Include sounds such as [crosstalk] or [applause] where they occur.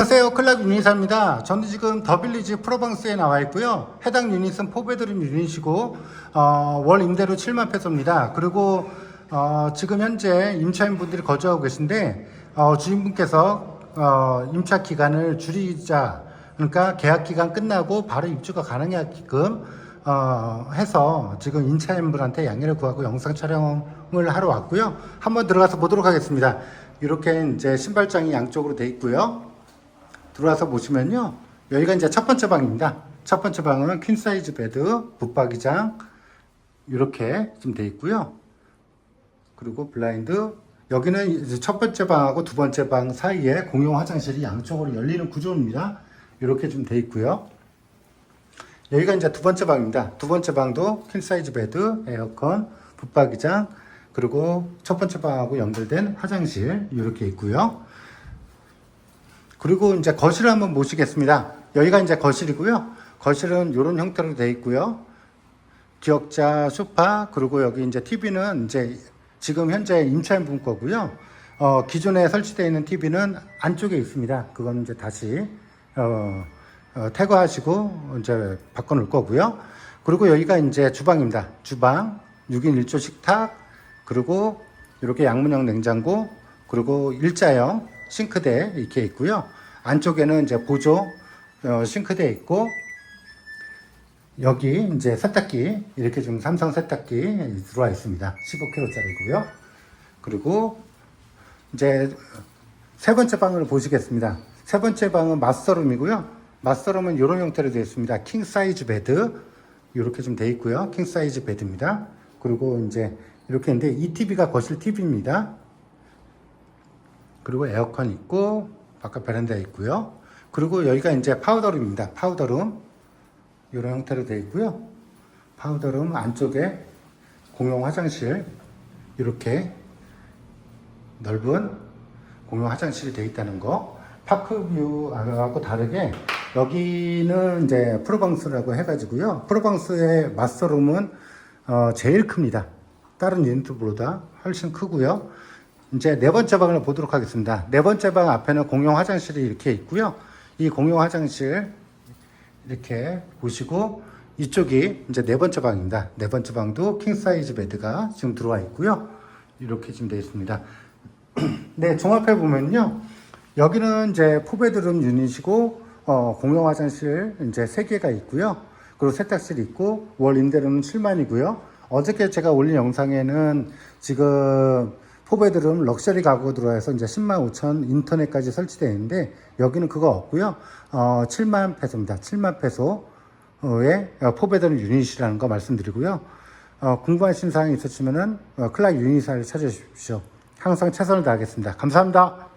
안녕하세요. 클럽 유닛입니다. 저는 지금 더빌리지 프로방스에 나와 있고요. 해당 유닛은 포베드림 유닛이고 어, 월 임대료 7만 페소입니다. 그리고 어, 지금 현재 임차인분들이 거주하고 계신데 어, 주인분께서 어, 임차 기간을 줄이자 그러니까 계약 기간 끝나고 바로 입주가 가능하게끔 어, 해서 지금 임차인분한테 양해를 구하고 영상 촬영을 하러 왔고요. 한번 들어가서 보도록 하겠습니다. 이렇게 이제 신발장이 양쪽으로 돼 있고요. 들어와서 보시면요. 여기가 이제 첫 번째 방입니다. 첫 번째 방은 퀸 사이즈 베드, 붙박이장 이렇게 좀 돼 있고요. 그리고 블라인드 여기는 이제 첫 번째 방하고 두 번째 방 사이에 공용 화장실이 양쪽으로 열리는 구조입니다. 이렇게 좀 돼 있고요. 여기가 이제 두 번째 방입니다. 두 번째 방도 퀸 사이즈 베드, 에어컨, 붙박이장 그리고 첫 번째 방하고 연결된 화장실 이렇게 있고요. 그리고 이제 거실을 한번 모시겠습니다. 여기가 이제 거실이고요. 거실은 이런 형태로 되어 있고요. 기역자 소파 그리고 여기 이제 TV는 이제 지금 현재 임차인 분 거고요. 어, 기존에 설치되어 있는 TV는 안쪽에 있습니다. 그건 이제 다시 어, 어, 퇴거하시고 이제 바꿔놓을 거고요. 그리고 여기가 이제 주방입니다. 주방 6인 1조 식탁 그리고 이렇게 양문형 냉장고 그리고 일자형 싱크대 이렇게 있고요. 안쪽에는 이제 보조 어, 싱크대 있고 여기 이제 세탁기 이렇게 좀 삼성 세탁기 들어와 있습니다. 15kg짜리고요. 그리고 이제 세 번째 방을 보시겠습니다. 세 번째 방은 마스터룸이고요. 마스터룸은 이런 형태로 되어 있습니다. 킹 사이즈 베드 이렇게 좀 되어 있고요. 킹 사이즈 베드입니다. 그리고 이제 이렇게 있는데 이 TV가 거실 TV입니다. 그리고 에어컨 있고 바깥 베란다 있고요. 그리고 여기가 이제 파우더룸입니다. 파우더룸 이런 형태로 되어 있고요. 파우더룸 안쪽에 공용 화장실 이렇게 넓은 공용 화장실이 되어 있다는 거. 파크뷰하고 다르게 여기는 이제 프로방스라고 해가지고요. 프로방스의 마스터룸은 어, 제일 큽니다. 다른 유니트보다 훨씬 크고요. 이제 네 번째 방을 보도록 하겠습니다. 네 번째 방 앞에는 공용 화장실이 이렇게 있고요. 이 공용 화장실 이렇게 보시고 이쪽이 이제 네 번째 방입니다. 네 번째 방도 킹 사이즈 베드가 지금 들어와 있고요. 이렇게 지금 되어 있습니다. [clears throat] 네, 종합해 보면요. 여기는 이제 포베드룸 유닛이고 어, 공용 화장실 이제 세 개가 있고요. 그리고 세탁실이 있고 월 임대료는 7만이고요. 어저께 제가 올린 영상에는 지금 포베드룸 럭셔리 가구 들어와서 이제 10만 5천 인터넷까지 설치되어 있는데 여기는 그거 없고요. 어, 7만 페소입니다. 7만 페소의 포베드룸 유닛이라는 거 말씀드리고요. 어, 궁금하신 사항이 있으시면은 어, 클락 유닛을 찾아주십시오. 항상 최선을 다하겠습니다. 감사합니다.